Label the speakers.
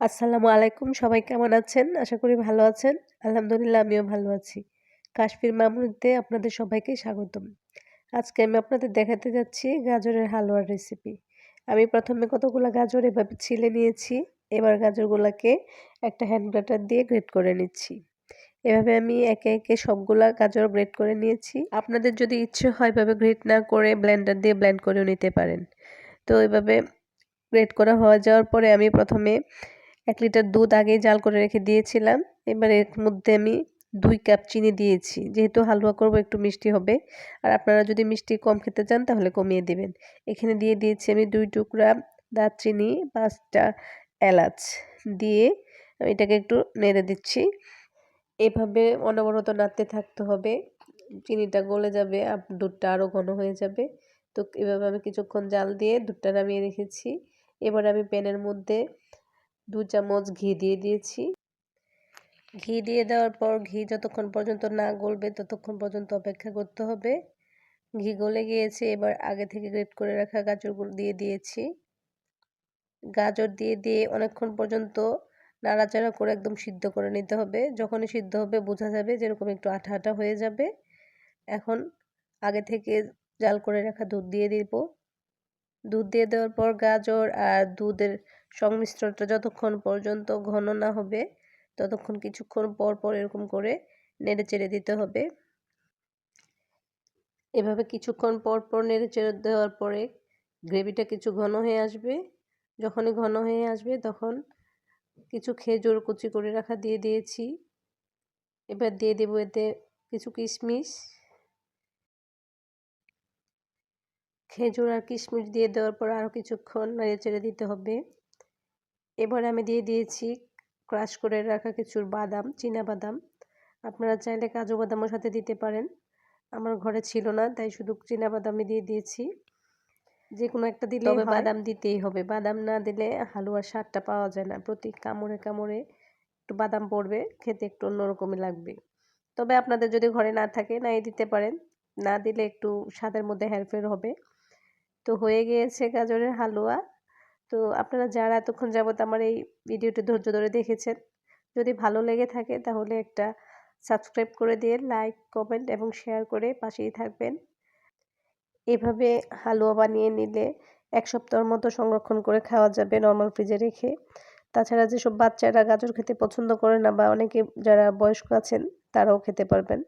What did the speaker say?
Speaker 1: আসসালামু আলাইকুম, সবাই কেমন আছেন? আশা করি ভালো আছেন। আলহামদুলিল্লাহ, আমিও ভালো আছি। কাশ্মীর মামুনিতে আপনাদের সবাইকে স্বাগতম। আজকে আমি আপনাদের দেখাতে যাচ্ছি গাজরের হালুয়ার রেসিপি আমি প্রথমে কতগুলো গাজর এভাবে ছিলে নিয়েছি, এবার গাজরগুলোকে একটা হ্যান্ড গ্রেটার দিয়ে গ্রেট করে নিচ্ছি। এভাবে আমি একে একে সবগুলা গাজর গ্রেট করে নিয়েছি। আপনাদের যদি ইচ্ছে হয় এভাবে গ্রেট না করে ব্লেন্ডার দিয়ে ব্লেন্ড করেও নিতে পারেন। তো এভাবে গ্রেট করা হয়ে যাওয়ার পরে আমি প্রথমে এক লিটার দুধ আগেই জাল করে রেখে দিয়েছিলাম। এবার এর মধ্যে আমি দুই কাপ চিনি দিয়েছি। যেহেতু হালুয়া করব, একটু মিষ্টি হবে। আর আপনারা যদি মিষ্টি কম খেতে চান, তাহলে কমিয়ে দেবেন। এখানে দিয়ে দিয়েছি আমি দুই টুকরা দারচিনি, পাঁচটা এলাচ দিয়ে আমি এটাকে একটু নেড়ে দিচ্ছি। এভাবে অনবরত নাড়তে থাকতে হবে। চিনিটা গলে যাবে, আর দুধটা আরও ঘন হয়ে যাবে। তো এভাবে আমি কিছুক্ষণ জাল দিয়ে দুধটা নামিয়ে রেখেছি। এবার আমি প্যানের মধ্যে দু চামচ ঘি দিয়ে দিয়েছি। ঘি দিয়ে দেওয়ার পর ঘি যতক্ষণ পর্যন্ত না গলবে ততক্ষণ পর্যন্ত অপেক্ষা করতে হবে। ঘি গলে গিয়েছে, এবার আগে থেকে গ্রেট করে রাখা গাজরগুলো দিয়ে দিয়েছি। গাজর দিয়ে দিয়ে অনেকক্ষণ পর্যন্ত নাড়াচাড়া করে একদম সিদ্ধ করে নিতে হবে। যখনই সিদ্ধ হবে বোঝা যাবে যেরকম একটু আঠা আঠা হয়ে যাবে। এখন আগে থেকে জাল করে রাখা দুধ দিয়ে দিব। দুধ দিয়ে দেওয়ার পর গাজর আর দুধের সংমিশ্রণটা যতক্ষণ পর্যন্ত ঘন না হবে, ততক্ষণ কিছুক্ষণ পর পর এরকম করে নেড়ে চেড়ে দিতে হবে। এভাবে কিছুক্ষণ পর পর নেড়ে চেড়ে দেওয়ার পরে গ্রেভিটা কিছু ঘন হয়ে আসবে। যখনই ঘন হয়ে আসবে তখন কিছু খেজুর কুচি করে রাখা দিয়ে দিয়েছি। এবার দিয়ে দেবো এতে কিছু কিশমিশ। খেজুর আর কিশমিশ দিয়ে দেওয়ার পর আরও কিছুক্ষণ নেড়ে চেড়ে দিতে হবে। এবার আমি দিয়ে দিয়েছি ক্রাশ করে রাখা কিছু বাদাম চীনা বাদাম। আপনারা চাইলে কাজু বাদামের সাথে দিতে পারেন। আমার ঘরে ছিল না তাই শুধু চীনা বাদামই দিয়ে দিয়েছি। যে কোনো একটা দিলে তবে বাদাম দিতেই হবে। বাদাম না দিলে হালুয়ার স্বাদটা পাওয়া যায় না। প্রতি কামড়ে কামড়ে একটু বাদাম পড়বে খেতে একটু অন্যরকমই লাগবে। তবে আপনাদের যদি ঘরে না থাকে নাই দিতে পারেন। না দিলে একটু স্বাদের মধ্যে হেরফের হবে। তো হয়ে গিয়েছে গাজরের হালুয়া। তো আপনারা যারা এতক্ষণ যাবত আমার এই ভিডিওটি ধৈর্য ধরে দেখেছেন, যদি ভালো লেগে থাকে তাহলে একটা সাবস্ক্রাইব করে দিয়ে লাইক, কমেন্ট এবং শেয়ার করে পাশেই থাকবেন। এভাবে হালুয়া বানিয়ে নিলে এক সপ্তাহের মতো সংরক্ষণ করে খাওয়া যাবে নর্মাল ফ্রিজে রেখে। তাছাড়া যেসব বাচ্চারা গাজর খেতে পছন্দ করে না বা অনেকে যারা বয়স্ক আছেন তারাও খেতে পারবেন।